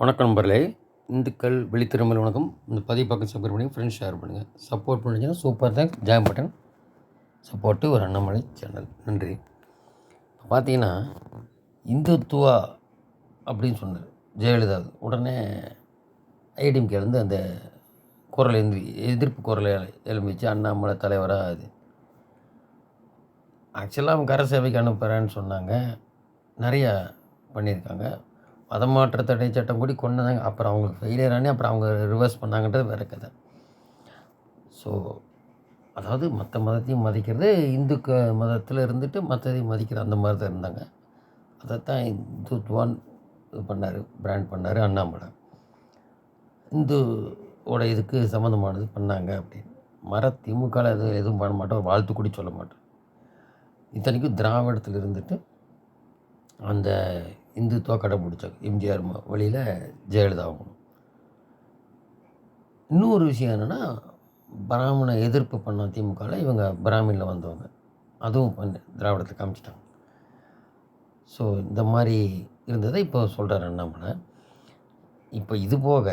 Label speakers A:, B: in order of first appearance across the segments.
A: வணக்கம் நண்பர்களே. இந்துக்கள் வெளித்திருமல் வணக்கம் இந்த பதிவு பக்கம் சப்ஸ்கிரைப் பண்ணி ஃப்ரெண்ட்ஸ் ஷேர் பண்ணுங்கள் சப்போர்ட் பண்ணிங்கன்னா super thanks join button support ஒரு அண்ணாமலை சேனல் நன்றி. இப்போ பார்த்தீங்கன்னா இந்துத்துவா அப்படின்னு சொன்னார் ஜெயலலிதா. உடனே ஐடிஎம்கேலேருந்து அந்த குரல் எந்திரி எதிர்ப்பு குரலை எழும்பிச்சு அண்ணாமலை தலைவராக அது ஆக்சுவலாக அவங்க கர சேவைக்கு அனுப்புகிறேன்னு சொன்னாங்க. நிறையா பண்ணியிருக்காங்க. மதமாற்ற தடை சட்டம் கூடி கொண்டாங்க அப்புறம் அவங்களுக்கு ஃபெயிலியர் ஆனே அப்புறம் அவங்க ரிவர்ஸ் பண்ணாங்கன்றது வேறு கதை. ஸோ அதாவது மற்ற மதத்தையும் மதிக்கிறது இந்துக்க மதத்தில் இருந்துட்டு மற்றதையும் மதிக்கிற அந்த மாதிரி தான் இருந்தாங்க. அதைத்தான் இந்துத்துவான் இது பண்ணார் பிராண்ட் பண்ணார் அண்ணாமலை. இந்துவோட இதுக்கு சம்மந்தமானது பண்ணாங்க அப்படின்னு. மர திமுகவில் எதுவும் எதுவும் பண்ண மாட்டோம் வாழ்த்து கூட சொல்ல மாட்டோம். இத்தனைக்கும் திராவிடத்தில் இருந்துட்டு அந்த இந்துத்துவா கடைபிடிச்சாங்க எம்ஜிஆர் வழியில் ஜெயலலிதா இன்னொரு விஷயம் என்னென்னா பிராமண எதிர்ப்பு பண்ண திமுகவில் இவங்க பிராமினில் வந்தவங்க. அதுவும் பண்ண திராவிடத்தை காமிச்சிட்டாங்க. ஸோ இந்த மாதிரி இருந்ததை இப்போ சொல்கிறார் அண்ணாமலை. இப்போ இது போக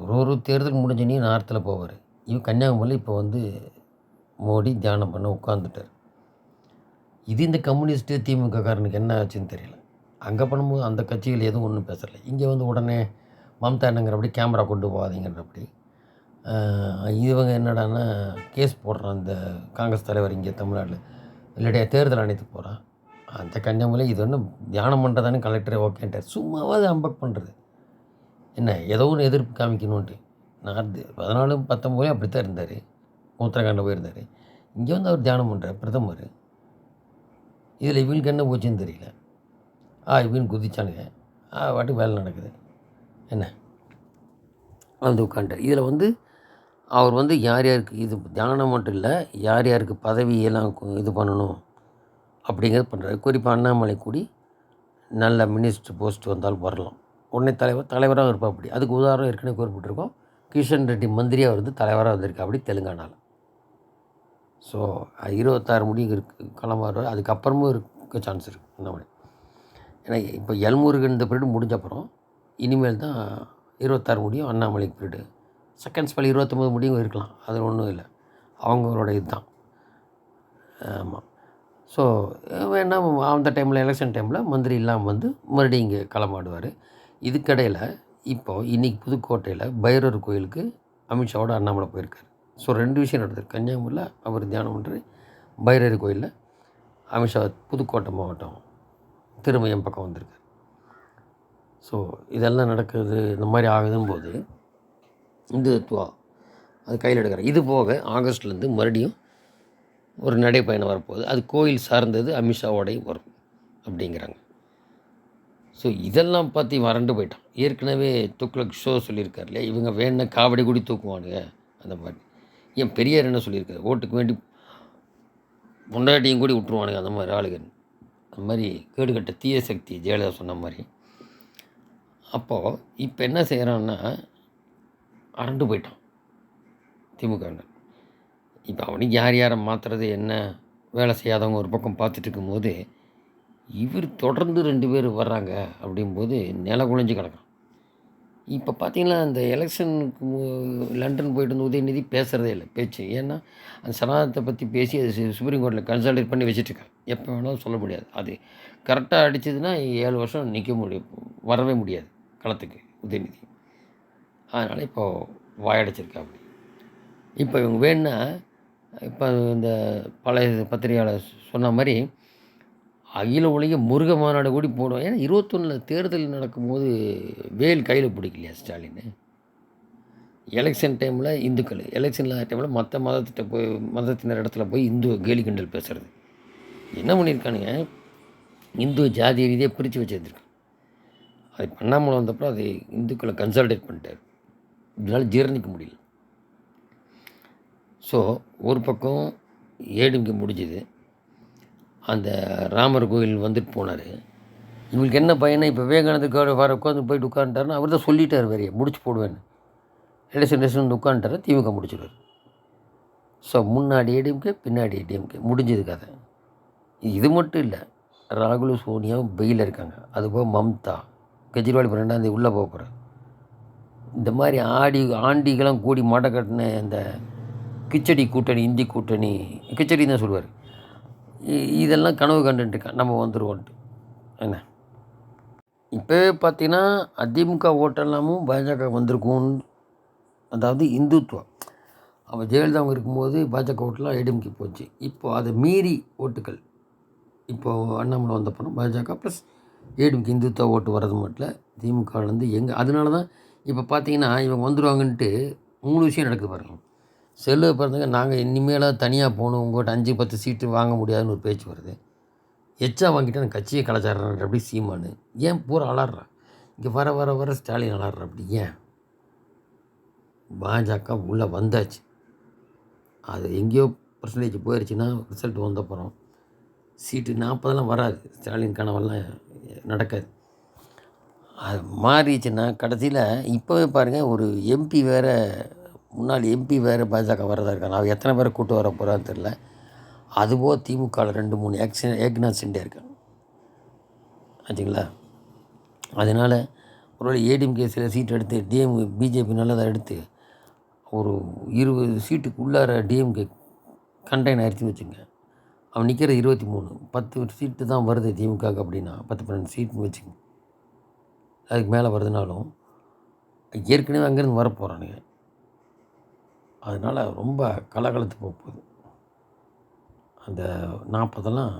A: ஒரு ஒரு தேர்தல் முடிஞ்சனே நார்த்தில் போவார். இவர் கன்னியாகுமரியில் இப்போ வந்து மோடி தியானம் பண்ண உட்காந்துட்டார் இது இந்த கம்யூனிஸ்ட்டு திமுக காரனுக்கு என்ன ஆச்சுன்னு தெரியல. அங்கே பண்ணும்போது அந்த கட்சிகள் எதுவும் ஒன்றும் பேசலை. இங்கே வந்து உடனே மம்தா என்னங்கிறபடி கேமரா கொண்டு போகாதீங்கிறபடி இவங்க என்னடான்னா கேஸ் போடுறான் இந்த காங்கிரஸ் தலைவர் இங்கே தமிழ்நாட்டில். இல்லாட்டியா தேர்தல் அணைத்து போகிறான் அந்த கன்னியாகுமரி இது ஒன்றும் தியானம் பண்ணுறதானே கலெக்டரே ஓகேன்ட்டார். சும்மாவாது அம்பக் பண்ணுறது என்ன ஏதோ ஒன்று எதிர்ப்பு காமிக்கணுன்ட்டு நான் பதினாலு பத்தொம்போதே அப்படி தான் இருந்தார். உத்தரகாண்டில் போயிருந்தார். இங்கே வந்து அவர் தியானம் பண்ணுறார் பிரதமர். இதில் இவங்களுக்கு என்ன போச்சுன்னு தெரியல. ஆ இப்படின்னு குதிச்சானுங்க. ஆ வாட்டுக்கு வேலை நடக்குது. என்ன? வந்து உட்காண்டார் இதில் வந்து அவர் வந்து யார் யாருக்கு இது தியானம் மட்டும் இல்லை யார் யாருக்கு பதவியெல்லாம் இது பண்ணணும் அப்படிங்கிறது பண்ணுறாரு. குறிப்பாக அண்ணாமலை கூடி நல்ல மினிஸ்டர் போஸ்ட் வந்தால் வரலாம். உடனே தலைவர் தலைவராக இருப்பா அப்படி. அதுக்கு உதாரணம் ஏற்கனவே குறிப்பிட்டிருக்கோம். கிஷன் ரெட்டி மந்திரியாக வந்து தலைவராக வந்திருக்கா அப்படி தெலுங்கானாவில் ஸோ இருபத்தாறு முடிவு இருக்கு கிளம்பாரு அதுக்கப்புறமும் இருக்க சான்ஸ் இருக்குது அண்ணாமலை. ஏன்னா இப்போ எல்முருகன் இந்த பீரியட் முடிஞ்ச அப்புறம் இனிமேல் தான் இருபத்தாறு முடியும் அண்ணாமலைக்கு பீரியடு. செகண்ட் ஸ்பெல் இருபத்தொம்போது முடியும் இருக்கலாம் அது ஒன்றும் இல்லை. அவங்களோட இதுதான். ஆமாம் ஸோ வேணா அந்த டைமில் எலெக்ஷன் டைமில் மந்திரி இல்லாமல் வந்து மறுபடியும் இங்கே களமாடுவார். இதுக்கடையில் இப்போது இன்றைக்கி புதுக்கோட்டையில் பைரவர் கோயிலுக்கு அமித்ஷாவோட அண்ணாமலை போயிருக்கார். ஸோ ரெண்டு விஷயம் நடந்தது கன்னியாகுமரியில் அவர் தியானம் பண்ணுறது பைரவர் கோயிலில் அமித்ஷா புதுக்கோட்டை மாவட்டம் திருமயம் பக்கம் வந்திருக்காரு ஸோ இதெல்லாம் நடக்குது இந்த மாதிரி ஆகுதும் போது இந்துத்துவா அது கையில் எடுக்கிறார். இது போக ஆகஸ்ட்லேருந்து மறுபடியும் ஒரு நடைப்பயணம் வரப்போகுது. அது கோயில் சார்ந்தது அமித்ஷாவோடையும் வரும் அப்படிங்கிறாங்க. ஸோ இதெல்லாம் பார்த்து இவன் வறண்டு போயிட்டான். ஏற்கனவே துக்ளக் ஷோ சொல்லியிருக்கார் இல்லையா? இவங்க வேணா காவடி கூடி தூக்குவானுங்க. அந்த மாதிரி. ஏன் பெரியார் என்ன சொல்லியிருக்காரு? ஓட்டுக்கு வேண்டி முன்னாடியும் கூடி விட்டுருவானுங்க அந்த மாதிரி ஆளுகன்னு அந்த மாதிரி கேடுகட்ட தீய சக்தி ஜெயலலிதா சொன்ன மாதிரி. அப்போது இப்போ என்ன செய்கிறான்னா அரண்டு போயிட்டான் திமுக இப்போ அவனுக்கு யார் யாரை மாற்றுறது என்ன வேலை செய்யாதவங்க ஒரு பக்கம் பார்த்துட்டு இருக்கும்போது இவர் தொடர்ந்து ரெண்டு பேர் வர்றாங்க அப்படிங்கும்போது நில குலைஞ்சு கிடக்கும் இப்போ பார்த்தீங்கன்னா அந்த எலெக்ஷனுக்கு லண்டன் போயிட்டு வந்து உதயநிதி பேசுகிறதே இல்லை பேச்சு. ஏன்னா அந்த சனாதனத்தை பற்றி பேசி அது சுப்ரீம் கோர்ட்டில் கன்சல்டேட் பண்ணி வச்சுட்டுருக்காங்க எப்போ வேணாலும் சொல்ல முடியாது. அது கரெக்டாக அடிச்சதுன்னா ஏழு வருஷம் நிற்க முடியும் வரவே முடியாது களத்துக்கு உதயநிதி. அதனால் இப்போது வாயடைச்சிருக்கா அப்படி இப்போ இவங்க வேணுன்னா இப்போ இந்த பழைய பத்திரிகையாளர் சொன்ன மாதிரி அகில உலக முருக மாநாடு கூடி போடுவோம். ஏன்னா இருபத்தொன்னில் தேர்தல் நடக்கும்போது வேல் கையில் பிடிக்கலையா ஸ்டாலின்? எலெக்ஷன் டைமில் இந்துக்கள் எலெக்ஷன் இல்லாத டைமில் மற்ற மதத்திட்ட போய் மதத்தினர் இடத்துல போய் இந்து கேலி கிண்டல் பேசுறது. என்ன பண்ணியிருக்கானுங்க? இந்து ஜாதி ரீதியாக பிரித்து வச்சிருந்துருக்கான் அது பண்ணாமல் வந்தப்போ அது இந்துக்களை கன்சல்டேட் பண்ணிட்டார். இதனால் ஜீரணிக்க முடியல. ஸோ ஒரு பக்கம் ஏடிஎம்கே முடிஞ்சுது. அந்த ராமர் கோயில் வந்துட்டு போனார். இவங்களுக்கு என்ன பையனை இப்போ விவேகானந்தர் வர உட்காந்து போயிட்டு உட்காந்துட்டாருன்னு அவர் தான் சொல்லிட்டார் வேறைய முடிச்சு போடுவேன்னு. எலெக்ஷன் எலெக்ஷன் வந்து உட்காந்துட்டாரு திமுக முடிச்சிடுவார். ஸோ முன்னாடி ஏடிஎம்கே பின்னாடி ஏடிஎம்கே முடிஞ்சது கதை. இது மட்டும் இல்லை ராகுல் சோனியாவும் பெயில் இருக்காங்க. அதுபோக மம்தா கெஜ்ரிவால் இப்போ ரெண்டாந்தேதி உள்ளே போக போகிறார் இந்த மாதிரி ஆடி ஆண்டிகளாம் கூடி மடை கட்டின இந்த கிச்சடி கூட்டணி இந்தி கூட்டணி கிச்சடி தான் சொல்லுவார். இதெல்லாம் கனவு கண்டுட்டுருக்கேன் நம்ம வந்துடுவோன்ட்டு என்ன? இப்போ பார்த்தீங்கன்னா அதிமுக ஓட்டெல்லாமும் பாஜக வந்திருக்கும் அதாவது இந்துத்துவம். அவன் ஜெயலலிதா அவங்க இருக்கும்போது பாஜக ஓட்டெல்லாம் ஏடிஎம்கே போச்சு. இப்போ அதை மீறி ஓட்டுகள். இப்போது அண்ணாமலை வந்தப்பறம் பாஜக ப்ளஸ் ஏடிஎம்கே இந்துத்துவ ஓட்டு வர்றது மட்டும் இல்லை திமுகவிலேருந்து எங்கே அதனால தான் இப்போ பார்த்தீங்கன்னா இவங்க வந்துடுவாங்கன்ட்டு மூணு விஷயம் நடக்குது பாருங்கள் செல்லு பாருங்க நாங்கள் இனிமேலாக தனியாக போகணும். உங்கள்கிட்ட அஞ்சு பத்து சீட்டு வாங்க முடியாதுன்னு ஒரு பேச்சு வருது. எச்சா வாங்கிட்டு நான் கட்சியை கலாச்சாரன்ற அப்படி சீமானு. ஏன் பூரா அலாடுறா இங்கே வர வர வர ஸ்டாலின் அலாடுறா அப்படி ஏன்? பாஜக உள்ளே வந்தாச்சு. அது எங்கேயோ பர்சன்டேஜ் போயிடுச்சுன்னா ரிசல்ட் வந்தப்புறம் சீட்டு நாற்பதெல்லாம் வராது. ஸ்டாலின் கனவெல்லாம் நடக்காது. அது மாறிடுச்சுன்னா கடைசியில் இப்போவே பாருங்கள் ஒரு எம்பி வேறு முன்னாள் எம்பி வேறு பாஜக வரதாக இருக்காங்க. அவன் எத்தனை பேரை கூட்டு வர போகிறான்னு தெரில அதுபோக திமுகவில் ரெண்டு மூணு ஏக்ஷன் ஏக்நாத் சிண்டே இருக்காங்க. ஆச்சுங்களா அதனால் ஒருவேளை ஏடிஎம்கே சில சீட் எடுத்து டிஎம் பிஜேபி நல்லதாக எடுத்து ஒரு இருபது சீட்டுக்கு உள்ளார டிஎம்கே கண்டெயின் அரிச்சு வச்சுங்க. அவன் நிற்கிற இருபத்தி மூணு. பத்து சீட்டு தான் வருது திமுகவுக்கு அப்படின்னா பத்து பன்னெண்டு சீட்டுன்னு வச்சுங்க. அதுக்கு மேலே வருதுனாலும் ஏற்கனவே அங்கேருந்து வரப்போகிறானுங்க அதனால் ரொம்ப கலகலத்து போக போகுது. அந்த நாற்பதெல்லாம்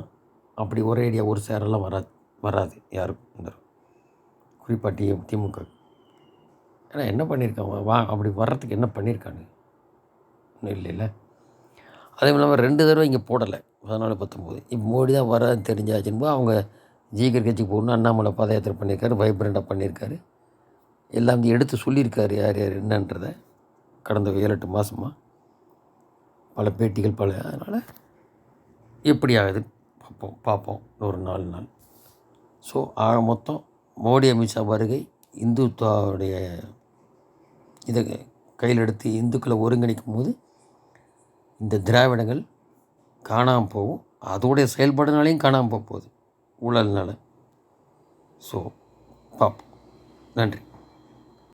A: அப்படி ஒரே ஐடியா ஒரு சேரெல்லாம் வராது வராது யாருக்கும். இந்த குறிப்பாக டி திமுக. ஏன்னா என்ன பண்ணியிருக்காங்க வா அப்படி வர்றதுக்கு என்ன பண்ணியிருக்கானு ஒன்றும் இல்லைல்ல. அதே இல்லாமல் ரெண்டு தடவை இங்கே போடலை பதினாலு பத்தொம்போது. இப்போ மோடி தான் வராதுன்னு தெரிஞ்சாச்சுன்னு அவங்க ஜீகர் கட்சி போகணும் அண்ணாமலை பாதயாத்திரை பண்ணியிருக்காரு வைப்ரண்டாக பண்ணியிருக்காரு. எல்லாம் எடுத்து சொல்லியிருக்காரு யார் யார் என்னன்றதை. கடந்த ஏழு எட்டு மாதமாக பல பேட்டிகள் பல அதனால் எப்படி ஆகுது பார்ப்போம் பார்ப்போம் ஒரு நாலு நாள். ஸோ ஆக மொத்தம் மோடி அமித்ஷா வருகை இந்துத்துவாவுடைய இதை கையில் எடுத்து இந்துக்களை ஒருங்கிணைக்கும் போது இந்த திராவிடங்கள் காணாமல் போகும். அதோடைய செயல்பாடுனாலையும் காணாமல் போக போகுது ஊழல்னால. ஸோ பார்ப்போம். நன்றி.